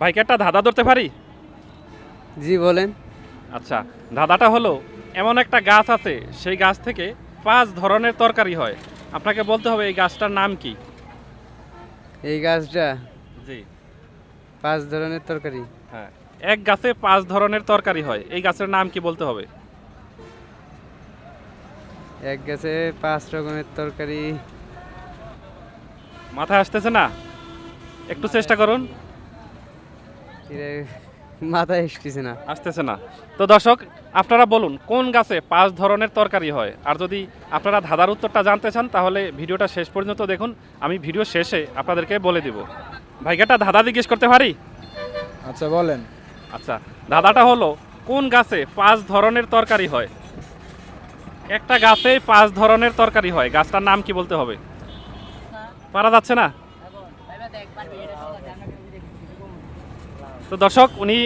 ভাইকে একটা ধাঁধা ধরতে পারি? জি বলেন। আচ্ছা ধাঁধাটা হলো এমন একটা গাছ আছে সেই গাছ থেকে পাঁচ ধরনের তরকারি হয়। আপনাকে বলতে হবে এই গাছটার নাম কি? এই গাছটা? জি। পাঁচ ধরনের তরকারি? হ্যাঁ এক গাছে পাঁচ ধরনের তরকারি হয় এই গাছের নাম কি বলতে হবে? এক গাছে পাঁচ রকমের তরকারি। মাথায় আসতেছে না? একটু চেষ্টা করুন। মাথায় এসতেছে না। আসতেছে না। তো দর্শক আপনারা বলুন কোন গাছে পাঁচ ধরনের তরকারি হয়? আর যদি আপনারা ধাঁধার উত্তরটা জানতে চান তাহলে ভিডিওটা শেষ পর্যন্ত দেখুন। আমি ভিডিও শেষে আপনাদেরকে বলে দিব। ভাইগাটা ধাঁধা জিজ্ঞেস করতে পারি? আচ্ছা বলেন। আচ্ছা ধাঁধাটা হলো কোন গাছে পাঁচ ধরনের তরকারি হয়? একটা গাছে পাঁচ ধরনের তরকারি হয়। গাছটার নাম কি বলতে হবে? পারা যাচ্ছে না? তো দর্শক উনি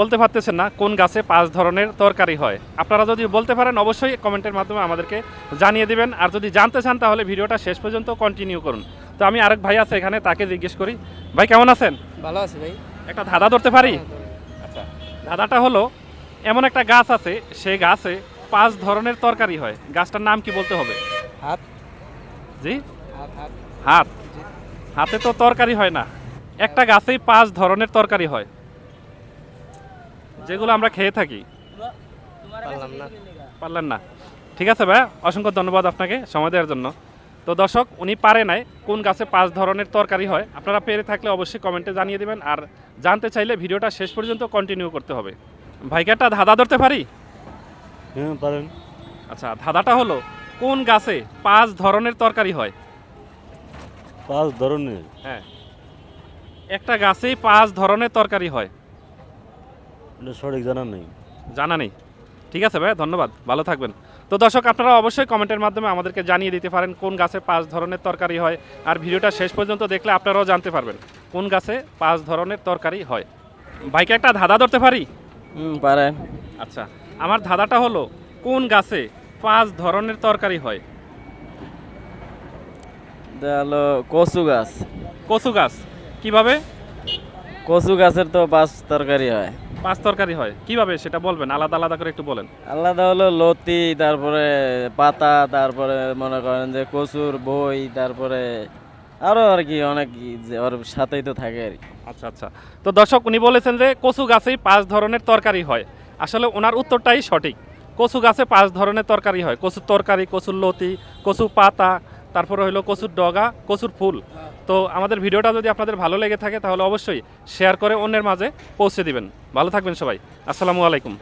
বলতে পারতেছেন না কোন গাছে পাঁচ ধরনের তরকারি হয়। আপনারা যদি বলতে পারেন অবশ্যই কমেন্টের মাধ্যমে আমাদেরকে জানিয়ে দিবেন। আর যদি জানতে চান তাহলে ভিডিওটা শেষ পর্যন্ত কন্টিনিউ করুন। তো আমি আরেক ভাই আছে এখানে তাকে জিজ্ঞেস করি ভাই কেমন আছেন? ভালো আছে ভাই। একটা ধাঁধা ধরতে পারি? আচ্ছা ধাঁধাটা হলো এমন একটা গাছ আছে সেই গাছে পাঁচ ধরনের তরকারি হয়। গাছটার নাম কি বলতে হবে? হাত। জি? হাত হাত। হাত। হাতে তো তরকারি হয় না। একটা গাছেই পাঁচ ধরনের তরকারি হয়। যেগুলো আমরা খেয়ে থাকি। পারলাম না। পারলেন না। ঠিক আছে ভাই অসংখ্য ধন্যবাদ আপনাকে সময় দেওয়ার জন্য। তো দর্শক উনি পারে নাই কোন গাছে পাঁচ ধরনের তরকারি হয় আপনারা পেরে থাকলে অবশ্যই কমেন্টে জানিয়ে দেবেন। আর জানতে চাইলে ভিডিওটা শেষ পর্যন্ত কন্টিনিউ করতে হবে। ভাইকে একটা ধাঁধা ধরতে পারি? হ্যাঁ পারেন। আচ্ছা ধাঁধাটা হলো কোন গাছে পাঁচ ধরনের তরকারি হয়? পাঁচ ধরনের? হ্যাঁ। একটা গাছেই পাঁচ ধরনের তরকারি হয়। এটা সঠিক জানা নেই। জানা নেই। ঠিক আছে ভাই ধন্যবাদ। ভালো থাকবেন। তো দর্শক আপনারা অবশ্যই কমেন্টের মাধ্যমে আমাদেরকে জানিয়ে দিতে পারেন কোন গাছে পাঁচ ধরনের তরকারি হয়। আর ভিডিওটা শেষ পর্যন্ত দেখলে আপনারাও জানতে পারবেন কোন গাছে পাঁচ ধরনের তরকারি হয়। ভাইকে একটা ধাঁধা ধরতে পারি? আচ্ছা আমার ধাঁধাটা হলো কোন গাছে পাঁচ ধরনের তরকারি হয়? হলো কচু গাছ। কচু গাছ। কীভাবে? কচু গাছের তো পাঁচ তরকারি হয়। পাঁচ তরকারি হয় কীভাবে সেটা বলবেন? আলাদা আলাদা করে একটু বলেন। আলাদা হলো লতি তারপরে পাতা তারপরে মনে করেন যে কচুর বই তারপরে আরও আর কি অনেক ওর সাথেই তো থাকে আর কি। আচ্ছা আচ্ছা। তো দর্শক উনি বলেছেন যে কচু গাছেই পাঁচ ধরনের তরকারি হয়। আসলে ওনার উত্তরটাই সঠিক। কচু গাছে পাঁচ ধরনের তরকারি হয়। কচুর তরকারি কচুর লতি কচু পাতা তারপরে হলো কচুর ডগা, কচুর ফুল। তো আমাদের ভিডিওটা যদি আপনাদের ভালো লেগে থাকে তাহলে অবশ্যই শেয়ার করে অন্যের মাঝে পৌঁছে দিবেন। ভালো থাকবেন সবাই। আসসালামু আলাইকুম।